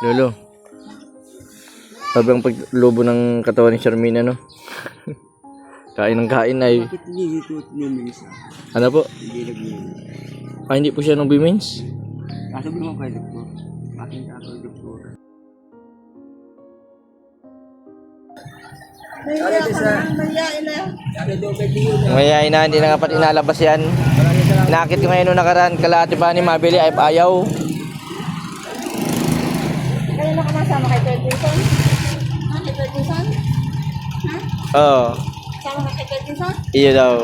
Lolo. Sabi ang paglubo ng katawan ni Charmina, no? kain ng kain ay... Bakit hindi? Ano po? Hindi nag Ah, hindi po siya nung bimins? Kasabi mo kay doktor. Bakit ako yung doktor? Ngayon na, hindi na nga pati inalabas yan. Nakit ko ngayon nung nakaraan, kalahati pa ni Mabili ay ayaw. Kaya na kamasama kay Ferguson? Ha? Kay Ferguson? Ha? Oo, Sama ka kay Ferguson? iyo daw.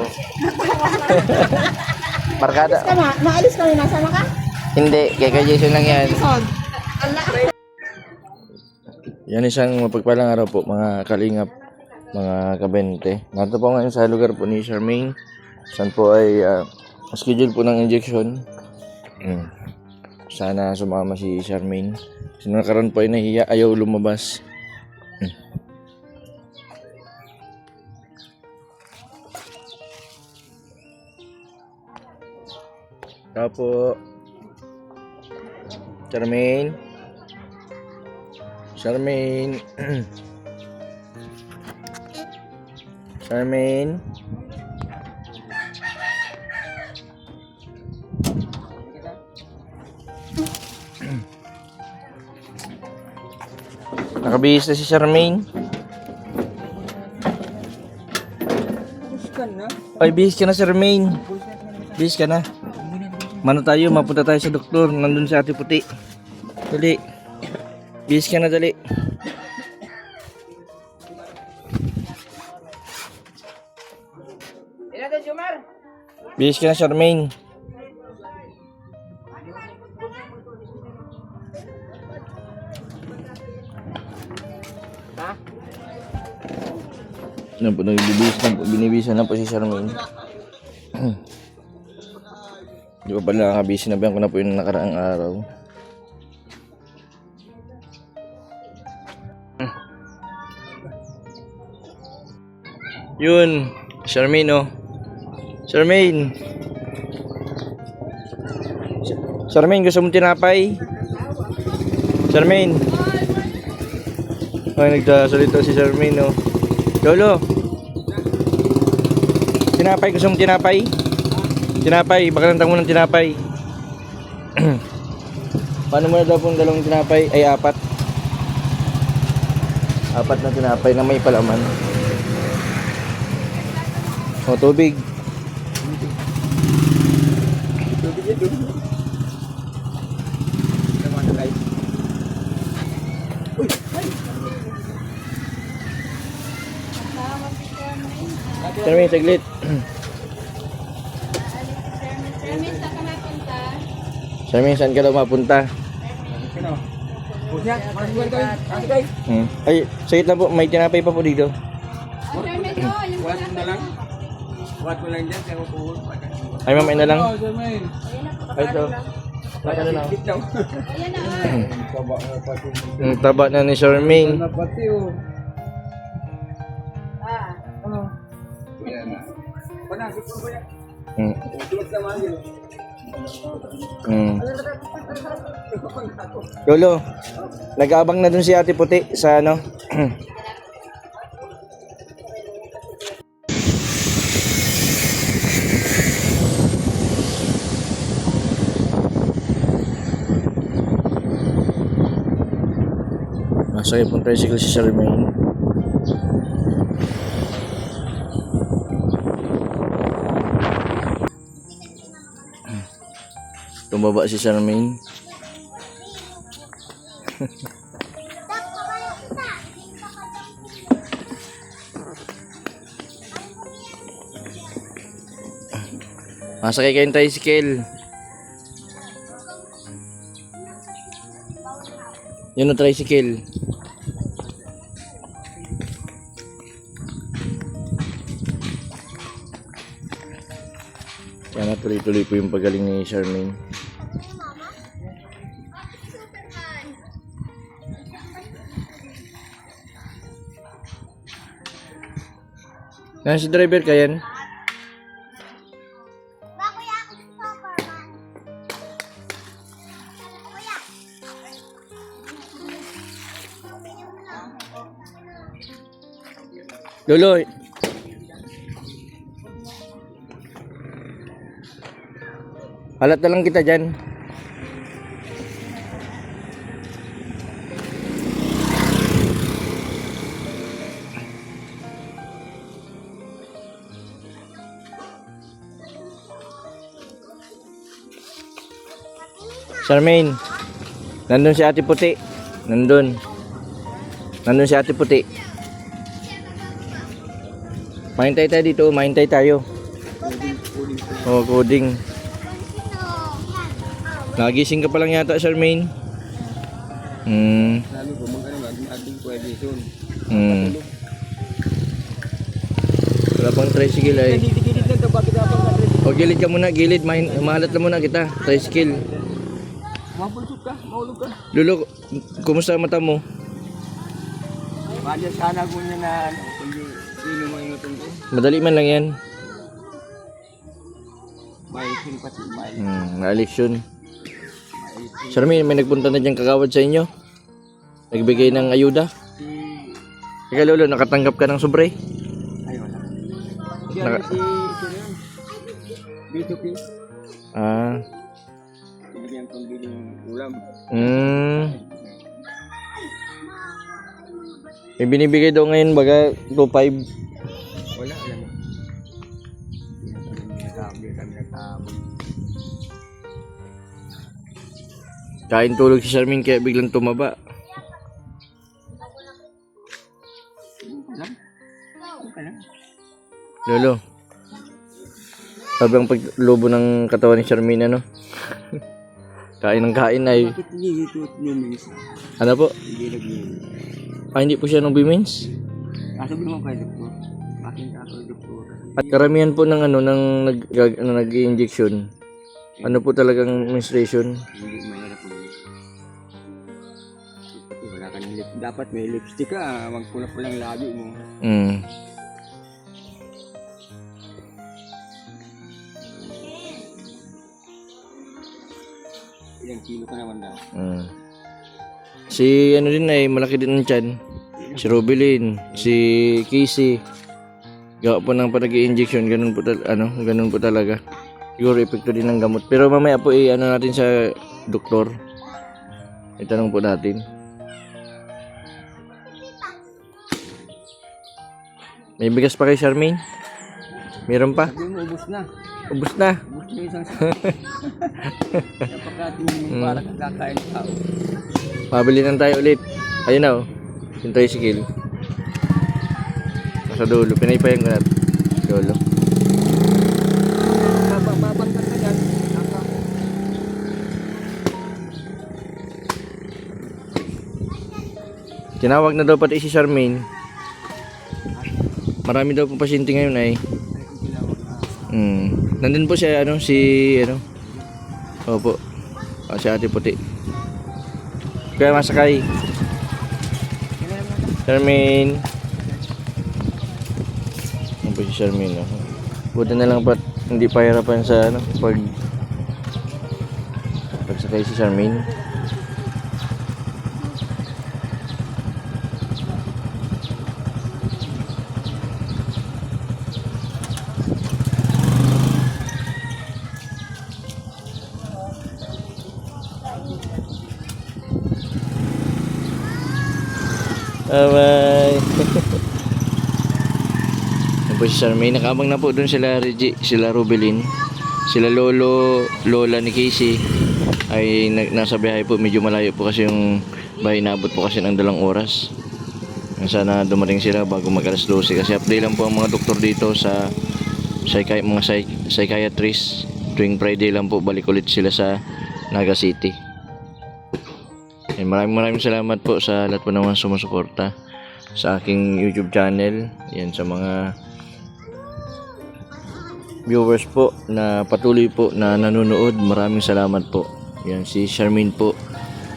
Barkada. Tama, maalis kami nasama ka? Hindi, kay kay Jason lang yan. Son. Ala. Yan isang mapagpalang araw po mga kalingap, mga kabente. Narito po ngayon sa lugar po ni Charmaine. Saan po ay ah, schedule po ng injection. Mm. Sana sumama si Charmaine. Kasi nung nakaraan po ay nahiya, ayaw lumabas. Mm. Tao po. Charmaine. Charmaine. Charmaine. Nakabihis na si Charmaine. Ay, bihis ka na, Charmaine. Bihis ka na. Mano tayo, mapunta tayo sa doktor. Nandun si ate puti. Dali. Bihis ka na, dali. Bihis ka na, Charmaine. Ano po, nagbibihis na po, binibisa na po si Charmaine. Di ba pala nakabisi na ko na po yung nakaraang araw. Yun, Charmaine oh. Charmaine. Ch- Charmaine, gusto mo tinapay? Charmaine. Ay, nagsasalita si Charmaine oh. Lolo. Tinapay, gusto mo tinapay? Tinapay, baka nantang mo ng tinapay. Paano mo na daw pong dalawang tinapay? Ay, apat. Apat na tinapay na may palaman. O, tubig. Tubig ito. Charmaine, saglit. Kermit, saan ka napunta? Charmaine, saan ka daw mapunta? Hmm. Ay, saglit lang po, may tinapay pa po dito. Kermit, oh, yung na lang. Buhat mo lang dyan. Kaya mapuhol. Ay, ma'am, ay na lang. Ayan na, Ay, ito. Ano na? Ayan na. Ang taba na ni Charmaine. Na pati oh. Hmm. Hmm. Lolo, nag-aabang na dun si Ate Puti sa ano. Nasa yung tricycle si Charmaine. Tumaba si Charmaine. Masakay kayong tricycle. Yun ang tricycle. Sana tuloy-tuloy po yung pagaling ni Charmaine. Yan si driver ka yan. Lolo. Halat na lang kita dyan. Charmaine, nandun si Ate Puti. Nandun. Nandun si Ate Puti. Mahintay tayo dito, mahintay tayo. Oh, coding. Nagising ka pa lang yata, Charmaine. Hmm. Hmm. Wala pang tricycle ay. Nga rin? O gilid ka muna, gilid. Mahalat lang muna kita. Tricycle. Mapulsot ka, maulog ka. Lulo, kumusta ang mata mo? Bali, sana ko niya na, ano, kundi sino mo yung itong ko. Madali man lang yan. May simpati, may, Hmm, na-election. may Charmaine, may nagpunta na dyan kagawad sa inyo? Nagbigay ng ayuda? si... Ika lolo, nakatanggap ka ng sobre? Ay, wala. Si, Naka- ano, si, sino yun? B2P. Ah. Binigyan kong biling ulam. Hmm. May binibigay daw ngayon baga 2.5. Wala, alam mo. Kami. Kain tulog si Charmaine kaya biglang tumaba. Lolo. Sabi ang paglubo ng katawan ni Charmaine ano? kain ng kain ay Bakit hindi ito numis? ano po? Hindi nag-numis. Ah, hindi po siya nung bimins? Kasabi mo kay doktor. Bakit ka kay doktor? At karamihan po ng ano ng nag ano, nag-injection. Ano po talagang menstruation? Hindi mahirap. Pati wala ka ng lip. Dapat may lipstick ka. ah. Magpula-pula ang labi mo. Mm. Kilo ka naman daw. Mm. Si ano din ay malaki din ang tiyan. Si Robilin, si Casey. Gawa po ng pag injection ganun po tal- ano, ganun po talaga. Siguro epekto din ng gamot. Pero mamaya po i ano natin sa doktor. Itanong po natin. May bigas pa kay Charmaine? Meron pa? Sabi mo, ubus na. Ubus na. Ubus na isang. Napakating mo para kakain tao. Pabili lang tayo ulit. Ayun na oh. Yung tricycle. Nasa dulo. Pinaypayan ko na. Dulo. Ka dyan. Naka. Tinawag na daw pati si Charmaine. Marami daw pong pasyente ngayon ay. Na. Hmm. Nandun po siya ano si ano. Opo. Ah, si Ate Puti. Kaya masakay. Charmaine. Ano po si Charmaine? Oh. Buti na lang pat hindi pahirapan sa ano pag pagsakay si Charmaine. Po si Charmaine. Nakabang na po doon sila Reggie, sila Rubelin. Sila Lolo, Lola ni Casey ay na- nasa biyahe po. Medyo malayo po kasi yung bahay nabot po kasi ng dalang oras. Sana dumating sila bago mag alas 12 kasi update lang po ang mga doktor dito sa psychi- mga psych- psychiatrist. Tuwing Friday lang po balik ulit sila sa Naga City. Yan, maraming maraming salamat po sa lahat po naman sumusuporta sa aking YouTube channel. Yan sa mga viewers po na patuloy po na nanonood. Maraming salamat po. Yan si Charmaine po.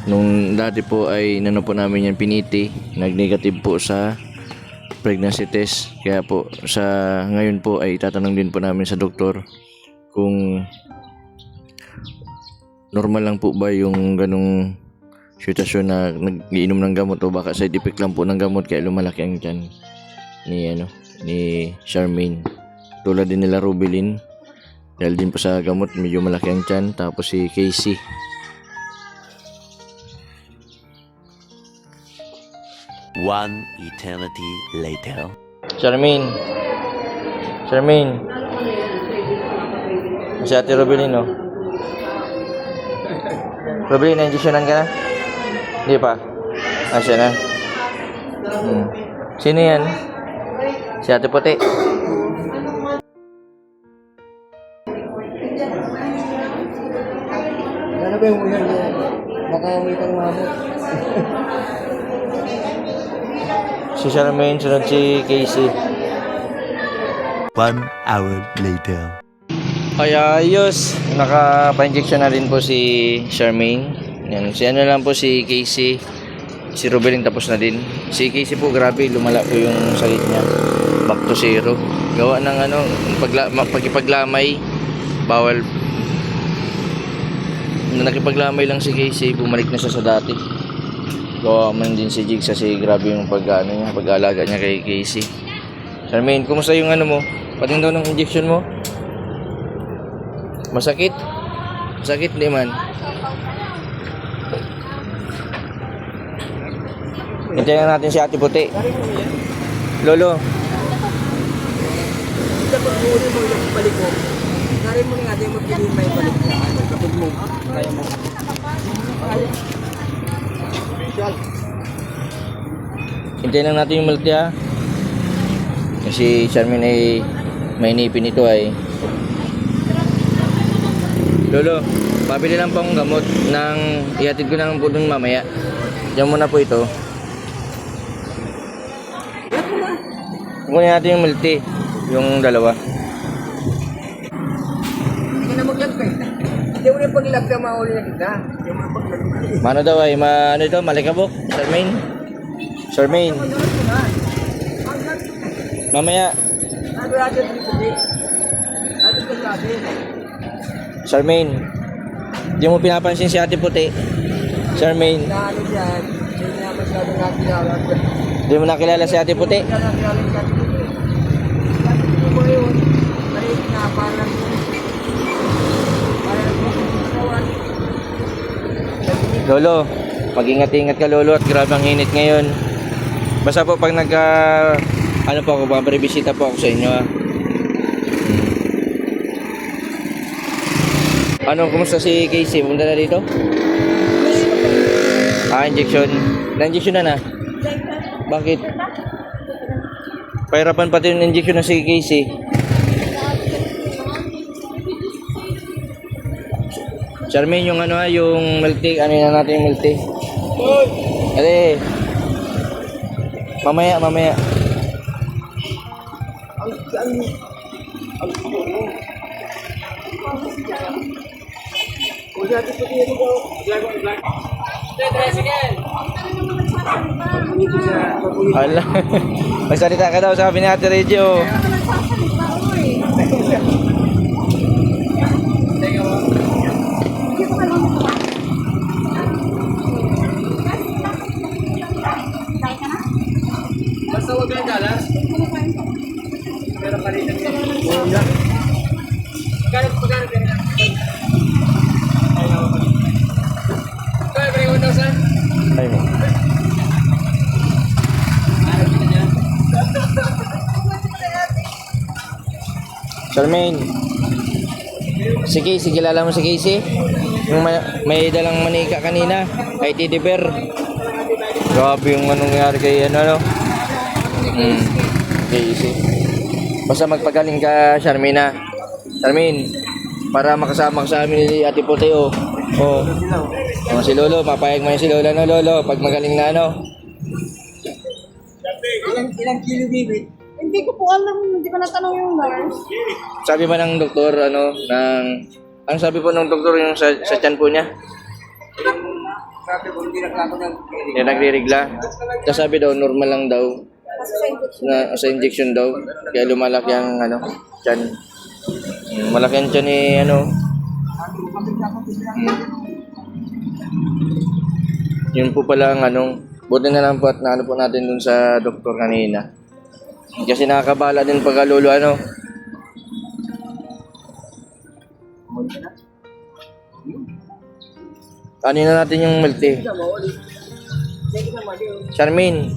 Nung dati po ay nano po namin yan piniti. Nag-negative po sa pregnancy test. Kaya po sa ngayon po ay tatanong din po namin sa doktor kung normal lang po ba yung ganong sitwasyon na nag-iinom ng gamot o baka side effect lang po ng gamot kaya lumalaki ang tiyan. ni ano ni Charmaine. Tulad din nila Rubilin. Dahil din po sa gamot, medyo malaki ang tiyan. Tapos si Casey. One eternity later. Charmaine. Charmaine. Si Ate Rubilin, no? Rubilin, na-injectionan ka na? Hindi pa? Ah, siya na. Hmm. Sino yan? Si Ate Puti. Ba yung ulan niya? Baka may kang mamot. Si Charmaine, sunod si Casey. One hour later. Ay, ayos. Naka-pa-injection na rin po si Charmaine. Yan. Si ano lang po si Casey. Si Rubeling tapos na din. Si Casey po, grabe, lumala po yung sakit niya. Back to zero. Gawa ng ano, pagla, ma- pagkipaglamay. Bawal. Nung nakipaglamay lang si Casey, bumalik na siya sa dati. Gawa man din si Jigs kasi grabe yung pag, ano niya, pag-aalaga niya kay Casey. Charmaine, kumusta yung ano mo? Pating daw ng injection mo? Masakit? Masakit di man. Hintayin natin si Ate Puti. Lolo, Dapat huli mo nga, di mo piliin may balik mo. Ano, kapag mo, kaya mo. hintayin lang natin yung multi ha. Kasi Charmin ay may nipin ito ay. Lolo, pabili lang po akong gamot ng ihatid ko na lang po dun mamaya. Diyan muna po ito. Kunin natin yung multi, yung dalawa. Mo na kita. Hindi mo. Mano daw ay, ma, ano ito, malikabok, Charmaine? Charmaine, mamaya, Ano di? Ano ko sabi? Charmaine, di mo pinapansin si ate puti. Charmaine, ano hindi di mo nakilala si ate puti. Kaya natin alam ka dito. Hindi mo yun. Maliit na parang parang kawan. Lolo, mag-ingat-ingat ka lolo at grabe ang init ngayon. Basta po pag nag, ah, ano po ako, babisita po ako sa inyo ah. Ano, kumusta si Casey? Punta na dito? Ah, injection. Na-injection na na? Bakit? Pahirapan pati yung injection na si Casey. Charmaine, yung ano ah, yung multi, ano na natin yung multi. Ale. Mamaya, mamaya. Ang ang ang. Hala. Magsalita ka daw, sabi ni Ate Regio. Charmaine. Si Casey, kilala mo si Casey? Yung may, may dalang manika kanina. Kay Teddy Bear. Grabe yung anong nangyari kay ano, ano? Hmm. Casey. Basta magpagaling ka, Charmaine ha. Charmaine, para makasama ka sa amin ni Ate Puti, oh. Oh. Si Lolo, mapayag mo yan si Lola no, Lolo, pag magaling na ano. Ilang, ilang kilo, baby? Hindi ko po alam, hindi ko natanong yung nurse. Sabi ba ng doktor, ano, ng... Ang sabi po ng doktor yung sa, sa tiyan po niya, Sabi ko, hindi na ako ng yung nagre-regla. Tapos sabi daw, normal lang daw. Na sa injection daw. Kaya lumalaki ang, ano, tiyan. Mm, Malaki ang tiyan ni, ano. Mm. Yun po pala ang, anong, buti na lang po at naano po natin dun sa doktor kanina. Kasi nakakabala din pagka lolo ano. Ano na natin yung tea? Charmaine,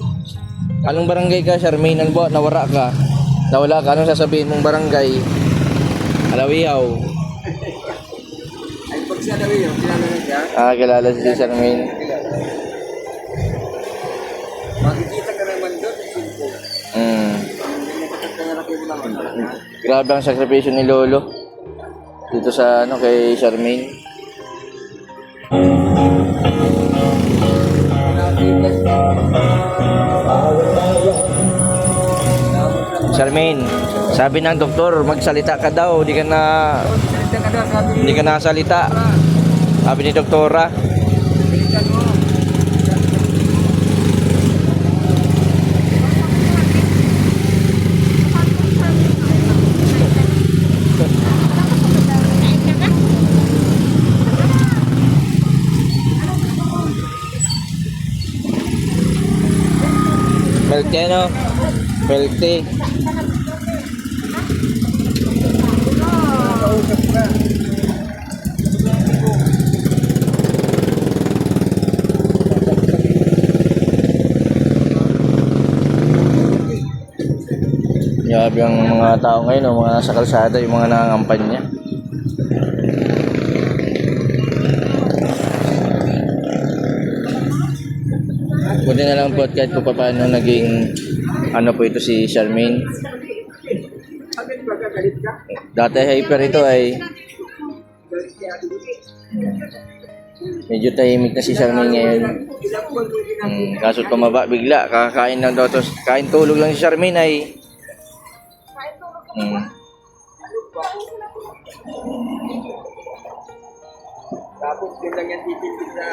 anong barangay ka, Charmaine? Ano ba? Nawara ka? Nawala ka? Anong sasabihin mong barangay? Alawiyaw. Ay, pag siya daw yun, kilala na siya. Ah, kilala si Charmaine. Makikita ka naman doon, simple. Mm. Grabe ang sakripisyo ni Lolo. Dito sa ano kay Charmaine. Charmaine, sabi ng doktor, magsalita ka daw, di ka na hindi ka nasalita. Sabi ni doktora. Pilitan tea. Grabe ang mga tao ngayon, oh, mga nasa kalsada, yung mga nangangampanya. Buti na lang po at kahit po paano naging ano po ito si Charmaine. Dati hyper ito ay medyo tahimik na si Charmaine ngayon. Hmm, kaso tumaba bigla, kakakain lang daw. Kain tulog lang si Charmaine ay hmm, Tapos yun lang yan titindig na.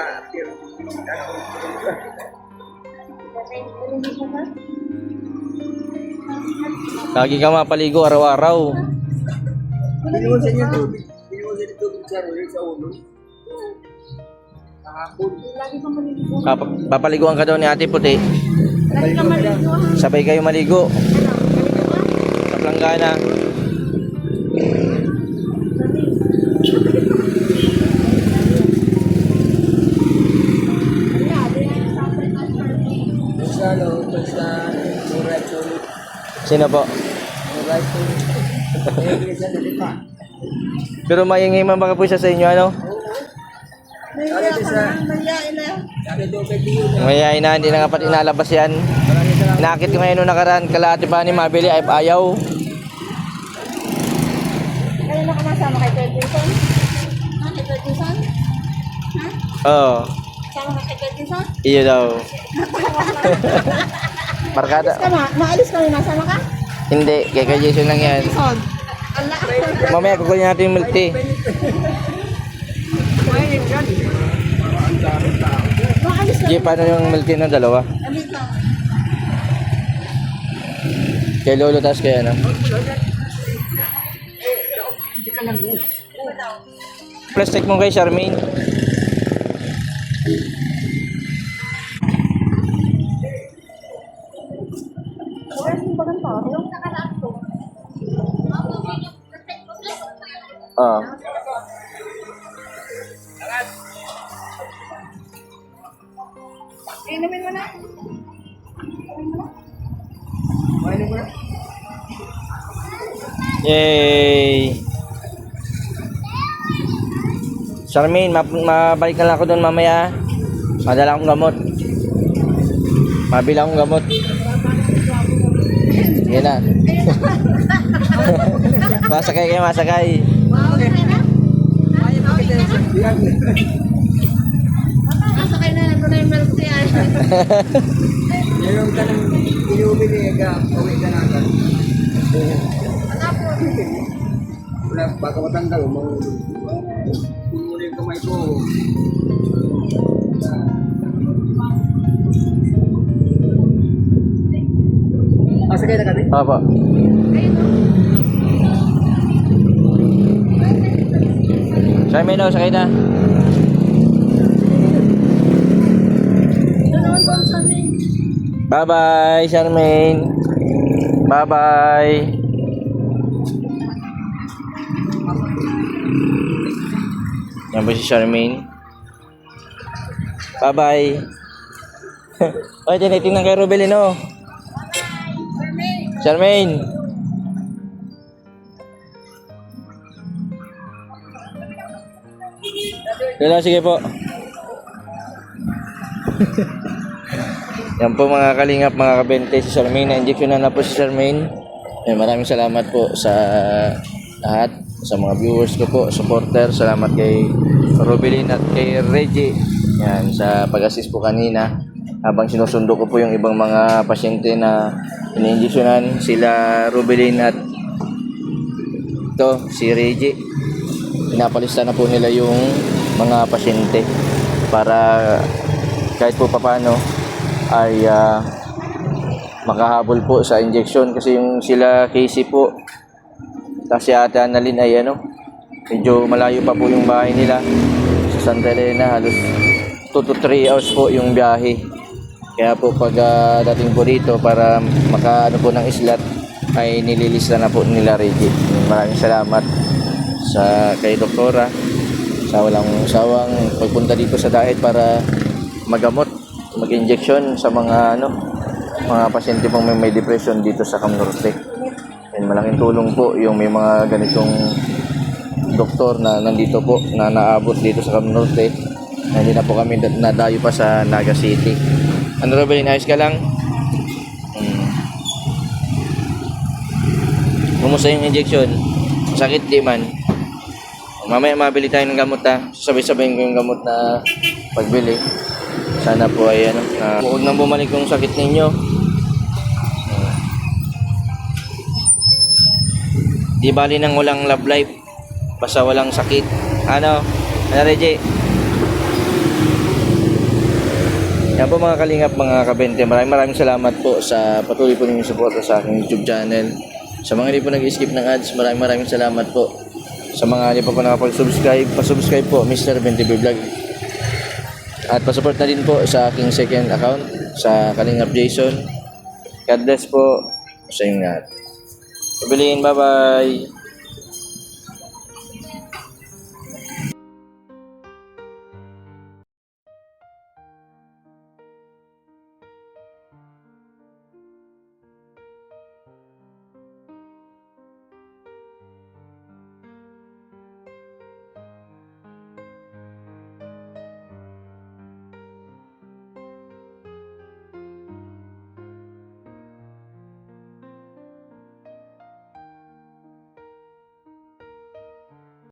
Lagi ka mapaligo araw-araw. Pinuusan yung tubig. Pinuusan yung tubig sa ulo sa ulo. Kahapon. Kap- papaliguan ka daw ni Ate Puti. Lagi ka maligo. Sabay kayo maligo sa planggana. Sino po? Pero maingay man baka po siya sa inyo ano? Mayayain na. Hindi na nga pati inalabas yan. Nakit ko ngayon nung nakaraan, kalahati pa ni Mabili ay ayaw. Kaya na kamasama kay Third Jason? Ha? Kay Third Jason? Ha? Oo, Sama ka kay Third Jason? iyo daw. Barkada. Tama, maalis kami. Nasama ka? Hindi, kay kay Jason lang yan. Jason. Mamaya kukunin natin yung milk tea. Maalis. G, paano yung milk tea ng dalawa? Kay Lolo tas kay ano? Plastic mo kay Charmaine. Oras mo ba ganito? Yung nakalaan ko. Oo. Inumin mo na. Kumain mo na. Yay! Charmaine, ma mabalik na lang ako doon mamaya. Madala akong gamot. Mabila akong gamot. Sige na. masakay kayo, masakay. Okay na? Okay na? Yung milk tea. Meron ka ng inumin eh, ka, uwi ka na agad. Wala baka matanggal, mahulog. Muna yung kamay ko. Ah, sakay na kami? O. Oh, sakay na. Doon naman po sa amin. Bye-bye, Charmaine. Bye-bye. Yan po si Charmaine. Bye-bye. Oy, tinitingnan kay Rubelin, oh. Charmaine. Wala, sige po. Yan po mga kalingap, mga kabente, si Charmaine. Na-injection na na po si Charmaine. Eh, maraming salamat po sa lahat, sa mga viewers ko po, supporter. Salamat kay Robelin at kay Reggie. Yan, sa pag-assist po kanina. Habang sinusundo ko po yung ibang mga pasyente na ini-injectionan, sila Robelin at ito, si Reggie. Pinapalista na po nila yung mga pasyente para kahit po papano ay ah, makahabol po sa injection kasi yung sila Casey po kasi ate Annalyn ay ano medyo malayo pa po yung bahay nila sa Santa Elena. Halos 2 to 3 hours po yung biyahe kaya po pag ah, dating po dito para makaano po ng islat ay nililista na po nila Reggie maraming salamat sa kay doktora sa walang sawang pagpunta dito sa diet para magamot mag-injection sa mga ano mga pasyente pong may, may depression dito sa Cam Norte. And malaking tulong po yung may mga ganitong doktor na nandito po na naabot dito sa Cam Norte. Na hindi na po kami da- nadayo pa sa Naga City. Ano Robin, ayos ka lang? Hmm. Kumusta yung injection? Sakit di man? Mamaya mabili tayo ng gamot ha. Sabay-sabayin ko yung gamot na pagbili. Sana po ay ano, na huwag nang bumalik yung sakit ninyo. Di bali nang walang love life. Basta walang sakit. Ano? Ano, Reggie? Yan po mga kalingap, mga kabente. Maraming maraming salamat po sa patuloy po ninyong suporta sa aking YouTube channel. Sa mga hindi po nag-skip ng ads, maraming maraming salamat po. Sa mga hindi pa po nakapag-subscribe, pa-subscribe po, Mr. 20 Vlog. At pasupport na din po sa aking second account, sa Kalingap Jason. God bless po sa inyong lahat. Pabilin, bye-bye!